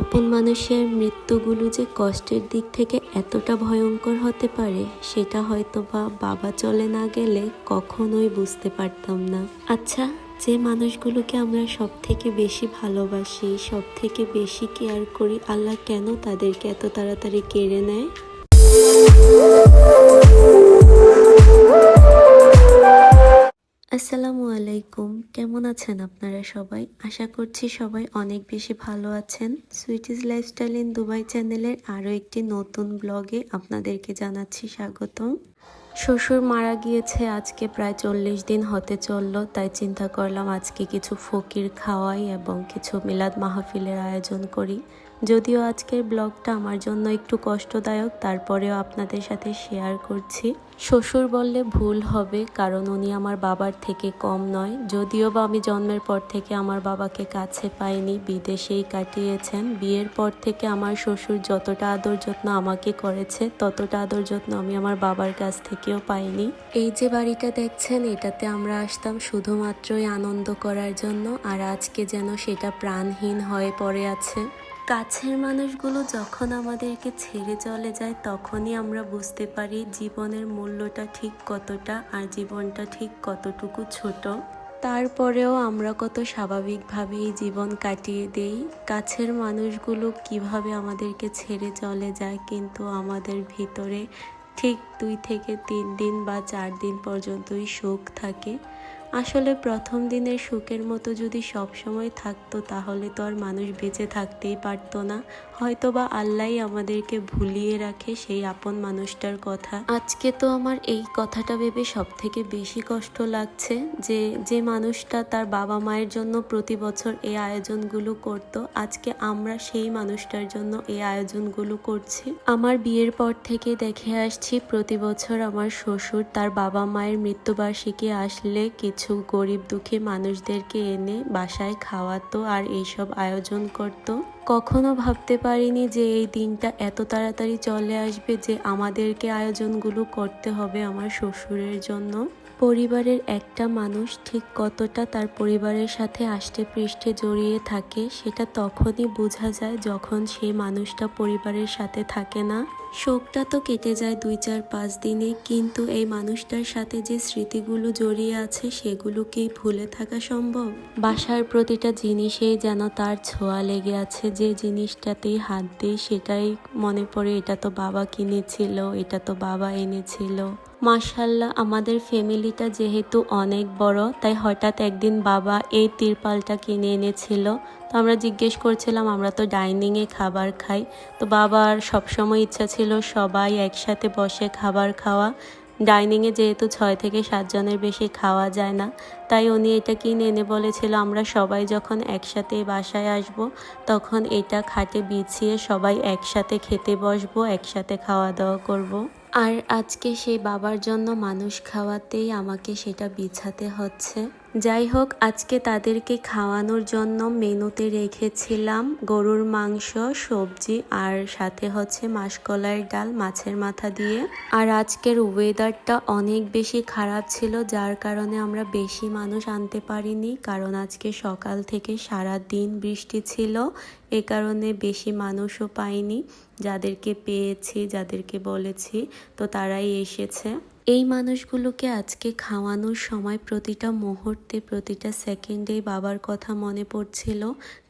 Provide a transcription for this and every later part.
আপন মানুষের মৃত্যুগুলো যে কষ্টের দিক থেকে এতটা ভয়ঙ্কর হতে পারে, সেটা হয়তো বা বাবা চলে না গেলে কখনোই বুঝতে পারতাম না। আচ্ছা যে মানুষগুলোকে আমরা সব থেকে বেশি ভালোবাসি সব থেকে বেশি কেয়ার করি, আল্লাহ কেন তাদেরকে এত তাড়াতাড়ি কেড়ে নেয়? আসসালামু আলাইকুম। কেমন আছেন আপনারা সবাই? আশা করছি সবাই অনেক বেশি ভালো আছেন। সুইটিস লাইফস্টাইল ইন দুবাই চ্যানেলের আরও একটি নতুন ব্লগে আপনাদেরকে জানাচ্ছি স্বাগতম। শ্বশুর মারা গিয়েছে আজকে প্রায় চল্লিশ দিন হতে চলল, তাই চিন্তা করলাম আজকে কিছু ফকির খাওয়াই এবং কিছু মিলাদ মাহফিলের আয়োজন করি। যদিও আজকের ব্লগটা আমার জন্য একটু কষ্টদায়ক, তারপরেও আপনাদের সাথে শেয়ার করছি। শ্বশুর বললে ভুল হবে, কারণ উনি আমার বাবার থেকে কম নয়। যদিও বা আমি জন্মের পর থেকে আমার বাবাকে কাছে পাইনি, বিদেশেই কাটিয়েছেন। বিয়ের পর থেকে আমার শ্বশুর যতটা আদর যত্ন আমাকে করেছে, ততটা আদর যত্ন আমি আমার বাবার কাছ থেকেও পাইনি। এই যে বাড়িটা দেখছেন, এটাতে আমরা আসতাম শুধুমাত্রই আনন্দ করার জন্য, আর আজকে যেন সেটা প্রাণহীন হয়ে পড়ে আছে। কাছের মানুষগুলো যখন আমাদেরকে ছেড়ে চলে যায়, তখনই আমরা বুঝতে পারি জীবনের মূল্যটা ঠিক কতটা আর জীবনটা ঠিক কতটুকু ছোট। তারপরেও আমরা কত স্বাভাবিকভাবেই জীবন কাটিয়ে দেই। কাছের মানুষগুলো কীভাবে আমাদেরকে ছেড়ে চলে যায়, কিন্তু আমাদের ভিতরে ঠিক দুই থেকে তিন দিন বা চার দিন পর্যন্তই শোক থাকে। আসলে প্রথম দিনের সুখের মতো যদি সব সময় থাকতো, তাহলে তো আর মানুষ বেঁচে থাকতেই পারতো না। হয়তো বা আল্লাহ আমাদেরকে ভুলিয়ে রাখে সেই আপন মানুষটার কথা। আজকে তো আমার এই কথাটা ভেবে সব থেকে বেশি কষ্ট লাগছে যে যে মানুষটা তার বাবা মায়ের জন্য প্রতি বছর এই আয়োজনগুলো করত, আজকে আমরা সেই মানুষটার জন্য এই আয়োজনগুলো করছি। আমার বিয়ের পর থেকে দেখে আসছি প্রতি বছর আমার শ্বশুর তার বাবা মায়ের মৃত্যুবার্ষিকী আসলে কিছু গরিব দুঃখী মানুষদেরকে এনে বাসায় খাওয়াতো আর এইসব আয়োজন করত। কখনো ভাবতে পারিনি যে এই দিনটা এত তাড়াতাড়ি চলে আসবে যে আমাদেরকে আয়োজনগুলো করতে হবে আমার শ্বশুরের জন্য। পরিবারের একটা মানুষ ঠিক কতটা তার পরিবারের সাথে আষ্টে পৃষ্ঠে জড়িয়ে থাকে, সেটা তখনই বোঝা যায় যখন সেই মানুষটা পরিবারের সাথে থাকে না। শোকটা তো কেটে যায় দুই চার পাঁচ দিনে, কিন্তু এই মানুষটার সাথে যে স্মৃতিগুলো জড়িয়ে আছে সেগুলোকেই ভুলে থাকা সম্ভব? বাসার প্রতিটা জিনিসেই যেন তার ছোঁয়া লেগে আছে, যে জিনিসটাতেই হাত দিই সেটাই মনে পড়ে, এটা তো বাবা কিনেছিল, এটা তো বাবা এনেছিল। মাশাল্লাহ, আমাদের ফ্যামিলিটা যেহেতু অনেক বড়, তাই হঠাৎ একদিন বাবা এই তিরপালটা কিনে এনেছিল তো আমরা জিজ্ঞেস করছিলাম, আমরা তো ডাইনিংয়ে খাবার খাই। তো বাবার সবসময় ইচ্ছা ছিল সবাই একসাথে বসে খাবার খাওয়া। ডাইনিংয়ে যেহেতু ছয় থেকে সাতজনের বেশি খাওয়া যায় না তাই উনি এটা কিনে এনে বলেছিল, আমরা সবাই যখন একসাথে বাসায় আসব, তখন এটা খাটে বিছিয়ে সবাই একসাথে খেতে বসবো, একসাথে খাওয়া দাওয়া করব। আর আজকে সেই বাবার জন্য মানুষ খাওয়াতেই আমাকে সেটা বিছাতে হচ্ছে যাই হোক, আজকে তাদেরকে খাওয়ানোর জন্য মেনুতে রেখেছিলাম গরুর মাংস, সবজি আর সাথে হচ্ছে মাসকলাইয়ের ডাল মাছের মাথা দিয়ে আর আজকের ওয়েদারটা অনেক বেশি খারাপ ছিল, যার কারণে আমরা বেশি মানুষ আনতে পারিনি, কারণ আজকে সকাল থেকে সারা দিন বৃষ্টি ছিল। এ কারণে বেশি মানুষও পাইনি। যাদেরকে পেয়েছি, যাদেরকে বলেছি, তো তারাই এসেছে। এই মানুষগুলোকে আজকে খাওয়ানোর সময় প্রতিটা মুহূর্তে, প্রতিটা সেকেন্ডেই বাবার কথা মনে পড়ছিল।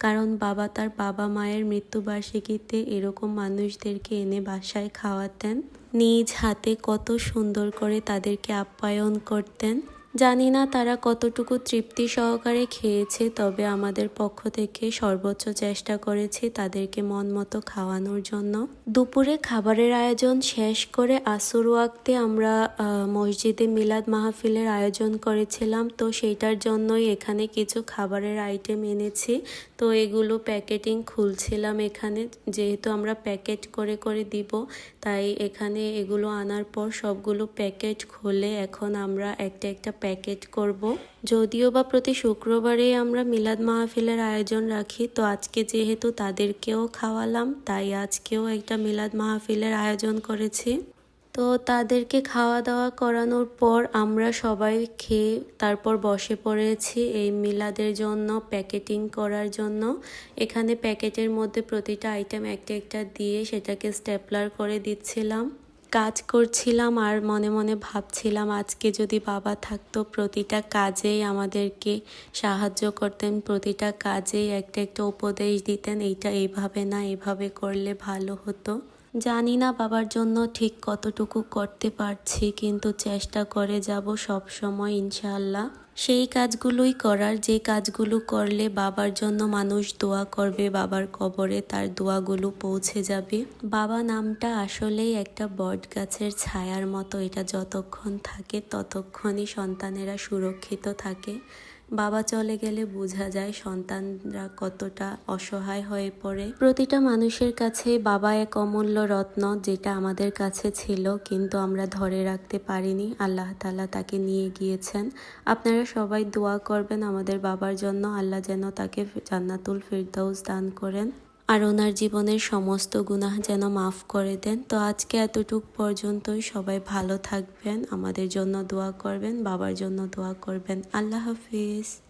কারণ বাবা তার বাবা মায়ের মৃত্যুবার্ষিকীতে এরকম মানুষদেরকে এনে বাসায় খাওয়াতেন। নিজ হাতে কত সুন্দর করে তাদেরকে আপ্যায়ন করতেন। জানি না তারা কতটুকু তৃপ্তি সহকারে খেয়েছে, তবে আমাদের পক্ষ থেকে সর্বোচ্চ চেষ্টা করেছি তাদেরকে মন মতো খাওয়ানোর জন্য। দুপুরে খাবারের আয়োজন শেষ করে আসর ওয়াক্তে আমরা মসজিদে মিলাদ মাহফিলের আয়োজন করেছিলাম, তো সেইটার জন্যই এখানে কিছু খাবারের আইটেম এনেছি। তো এগুলো প্যাকেটিং খুলছিলাম এখানে, যেহেতু আমরা প্যাকেট করে করে দিব, তাই এখানে এগুলো আনার পর সবগুলো প্যাকেট খুলে এখন আমরা একটা একটা প্যাকেট করব। যদিও বা প্রতি শুক্রবারে আমরা মিলাদ মাহফিলের আয়োজন রাখি, তো আজকে যেহেতু তাদেরকেও খাওয়ালাম, তাই আজকেও একটা মিলাদ মাহফিলের আয়োজন করেছি। তো তাদেরকে খাওয়া দাওয়া করানোর পর আমরা সবাই খেয়ে তারপর বসে পড়েছি এই মিলাদের জন্য, প্যাকেটিং করার জন্য। এখানে প্যাকেটের মধ্যে প্রতিটা আইটেম একটা একটা দিয়ে সেটাকে স্টেপলার করে দিচ্ছিলাম। কাজ করছিলাম আর মনে মনে ভাবছিলাম আজকে যদি বাবা থাকতো, প্রতিটা কাজেই আমাদেরকে সাহায্য করতেন, প্রতিটা কাজেই একটা একটা উপদেশ দিতেন, এইটা এইভাবে না এভাবে করলে ভালো হতো। জানি না বাবার জন্য ঠিক কতটুকু করতে পারছি, কিন্তু চেষ্টা করে যাব সব সময়, ইনশাআল্লাহ। সেই কাজগুলোই করার, যে কাজগুলো করলে বাবার জন্য মানুষ দোয়া করবে, বাবার কবরে তার দোয়াগুলো পৌঁছে যাবে। বাবা নামটা আসলেই একটা বট গাছের ছায়ার মতো। এটা যতক্ষণ থাকে ততক্ষণই সন্তানেরা সুরক্ষিত থাকে। বাবা চলে গেলে বোঝা যায় সন্তানরা কতটা অসহায় হয়ে পড়ে। প্রতিটা মানুষের কাছে বাবা এক অমূল্য রত্ন যেটা আমাদের কাছে ছিল, কিন্তু আমরা ধরে রাখতে পারিনি। আল্লাহ তালা তাকে নিয়ে গিয়েছেন। আপনারা সবাই দোয়া করবেন আমাদের বাবার জন্য। আল্লাহ যেন তাকে জান্নাতুল ফিরদাউস দান করেন। আর ওনার জীবনের সমস্ত গুনাহ যেন মাফ করে দেন। তো আজকে এতটুক পর্যন্তই সবাই ভালো থাকবেন, আমাদের জন্য দোয়া করবেন, বাবার জন্য দোয়া করবেন। আল্লাহ হাফিজ।